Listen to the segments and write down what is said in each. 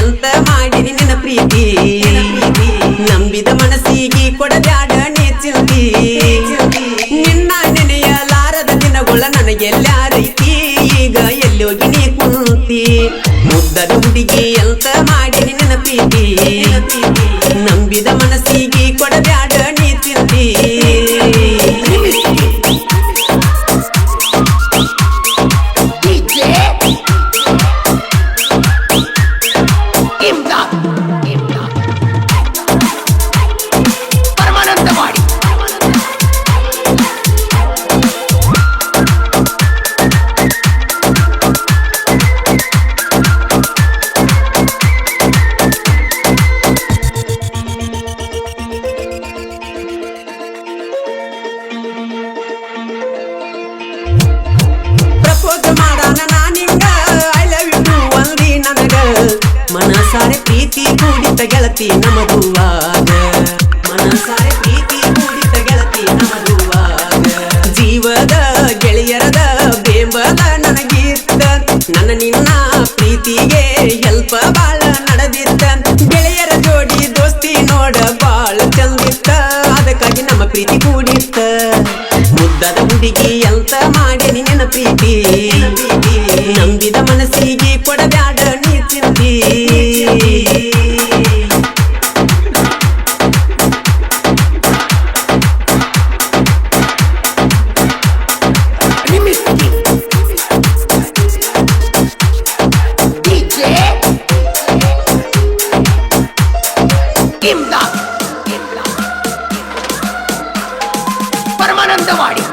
ಹುಡುಗಿ ಅಂತ ಮಾಡಿ ನಿನ್ನ ಪ್ರೀತಿ? ನಂಬಿದ ಮನಸ್ಸಿಗೆ ಕೊಡಬ್ಯಾಡ ಚಿಂತಿ ನಿನ್ನ ನೆನೆಯಲಾರದ ದಿನಗಳ ನನಗೆಲ್ಲಾರೈತಿ ಈಗ ಎಲ್ಲೋಗಿ ನೀ ಕುಂತಿ? ಮುದ್ದದ ಹುಡುಗಿ ಅಂತ ಮಾಡಿ ನಿನ್ನ ಪ್ರೀತಿ? ನಂಬಿದ ಮನಸ್ಸಿಗೆ ಮನಸಾರೆ ಪ್ರೀತಿ ಕೂಡಿತ ಗೆಳತಿ ನಮಗುವಾಗ ಮನಸಾರೆ ಪ್ರೀತಿ ಕೂಡಿತ ಗೆಳತಿ ನಮಗುವಾಗ ಜೀವದ ಗೆಳೆಯರದ ಬೆಂಬಲ ನನಗಿತ್ತ ನನ್ನ ನಿನ್ನ ಪ್ರೀತಿಗೆ ಹೆಲ್ಪ ಬಾಳ ನಡೆದಿತ್ತ ಗೆಳೆಯರ ಜೋಡಿ ದೋಸ್ತಿ ನೋಡ ಬಾಳ ಚಂದಿತ್ತ. ಅದಕ್ಕಾಗಿ ನಮ್ಮ ಪ್ರೀತಿ ಕೂಡಿತ್ತ ಮುದ್ದದ ಹುಡುಗಿ ಅಂತ ಮಾಡಿ ನಿನ್ನ ಪ್ರೀತಿ? ನಂಬಿದ ಮನಸ್ಸಿಗೆ ಕೊಡಬ್ಯಾಡ ನೀ ಚಿಂತಿ. ಪರಮಾನಂದವಾಡಿ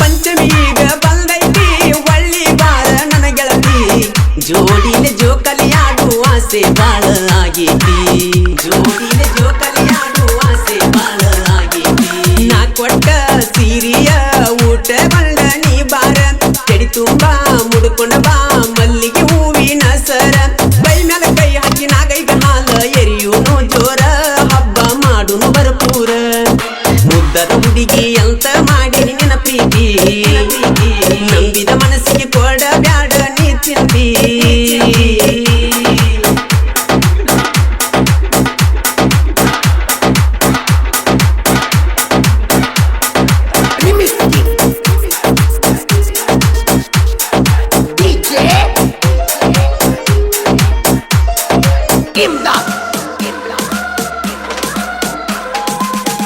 ಪಂಚಮಿ ಈಗ ಬಂದೈತಿ ಒಳ್ಳಿ ಬಾಳ ನನ್ನ ಗೆಳತಿ ಜೋಡಿನ ಜೋಕಲಿಯಾಡುವ ಆಸೆ ಬಾಳ ಆಗೈತಿ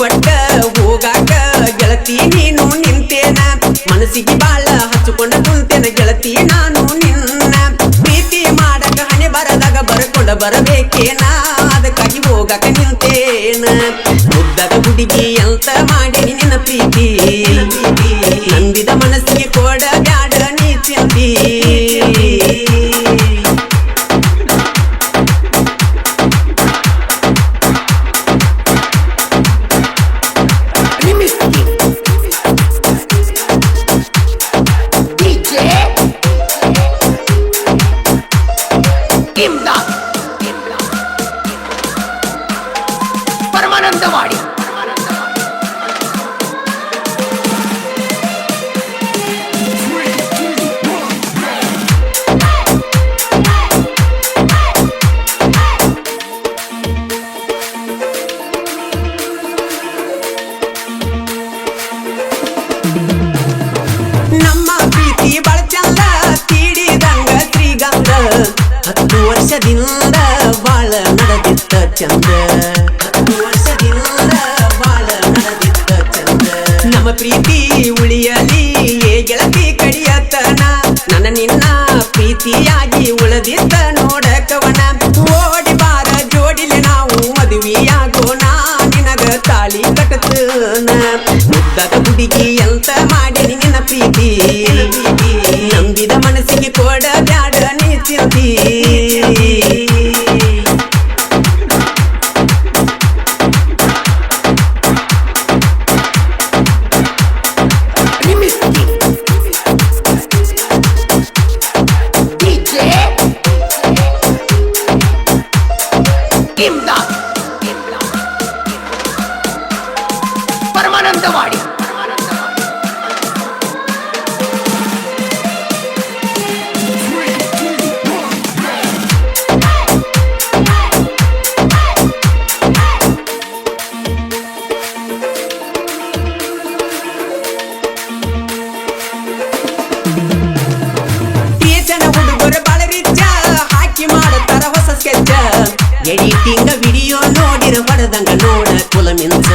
ಕೊಟ್ಟ ಹೋಗಾಕ ಗೆಳತಿ ನೀನು ನಿಂತೇನ? ಮನಸ್ಸಿಗೆ ಬಾಳ ಹಚ್ಚಿಕೊಂಡ ಕುಂತೇನ ಗೆಳತಿ ನಾನು ನಿನ್ನ. ಪ್ರೀತಿ ಮಾಡಕ ಹಣೆ ಬರದಾಗ ಬರ್ಕೊಂಡ ಬರಬೇಕೇನ? ಅದಕ್ಕಾಗಿ ಹೋಗಾಕ ನಿಂತೇನ? ಉದ್ದದ ಹುಡುಗಿ ಅಂತ ಮಾಡಿ ನಿನ್ನ ಪ್ರೀತಿ? ನಂಬಿದ ಮನಸ್ಸಿಗೆ ವರ್ಷದಿಂದ ಬಾಳ ನಡೆದಿತ್ತ ಚಂದ. ಹತ್ತು ವರ್ಷದಿಂದ ಬಾಳ ನಡೆದಿತ್ತ ಚಂದ. ನಮ್ಮ ಪ್ರೀತಿ ಉಳಿಯಲಿ ಗೆಳತಿ ಕಡಿಯತನ. ನನ್ನ ನಿನ್ನ ಪ್ರೀತಿಯಾಗಿ ಉಳದಿದ್ದ ಎಡಿಟಿಂಗ್ ವಿಡಿಯೋ ನೋಡಿರ ಹೊಡೆದಂಗ ನೋಡ ಕುಲ ಮಿಂಚ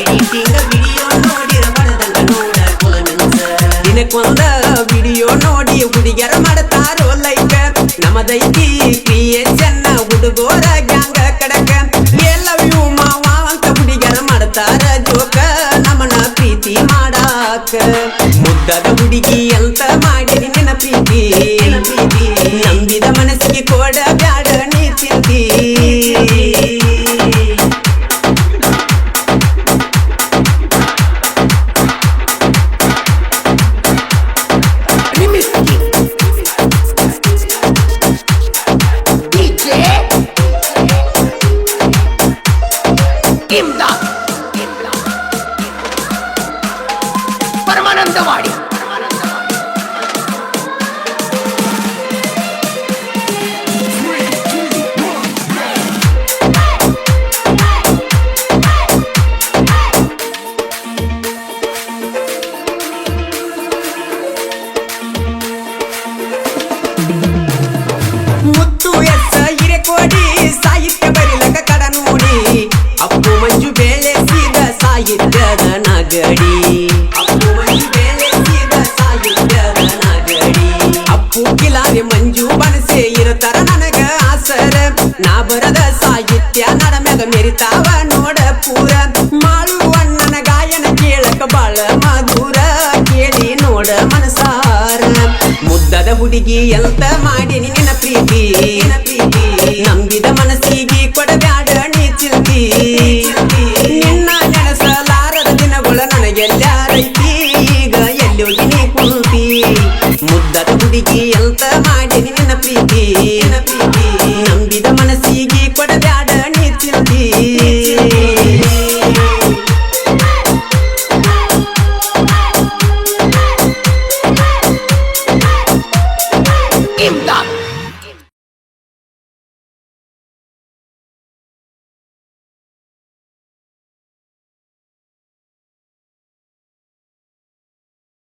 ಎಡಿಟಿಂಗ್ ವಿಡಿಯೋ ನೋಡಿರ ಹೊಡೆದಂಗ ನೋಡ ಕುಲ ಮಿಂಚ ದಿನಕ್ಕೊಂದ ವಿಡಿಯೋ ನೋಡಿ ಹುಡುಗಿಯರ ಮಾಡತಾರೋ ಲೈಕ್ ನಮದೈತಿ ಕ್ರಿಯೇಷನ್ ಹುಡುಗೋರ ಗ್ಯಾಂಗ ಕಡಕ ಎಲ್ಲವೂ ಮಾವ ಅಂತ ಹುಡುಗಿಯರ ಮಾಡ್ತಾರ ಜೋಕ ನಮನ ಪ್ರೀತಿ ಮಾಡಾಕ ಮುದ್ದದ ಹುಡುಗಿ ಅಂತ ಮಾಡಿ ನಿನ್ನ imdat. ಹುಡುಗಿ ಎಂತ ಮಾಡಿ ನಿನ್ನ ಪ್ರೀತಿ?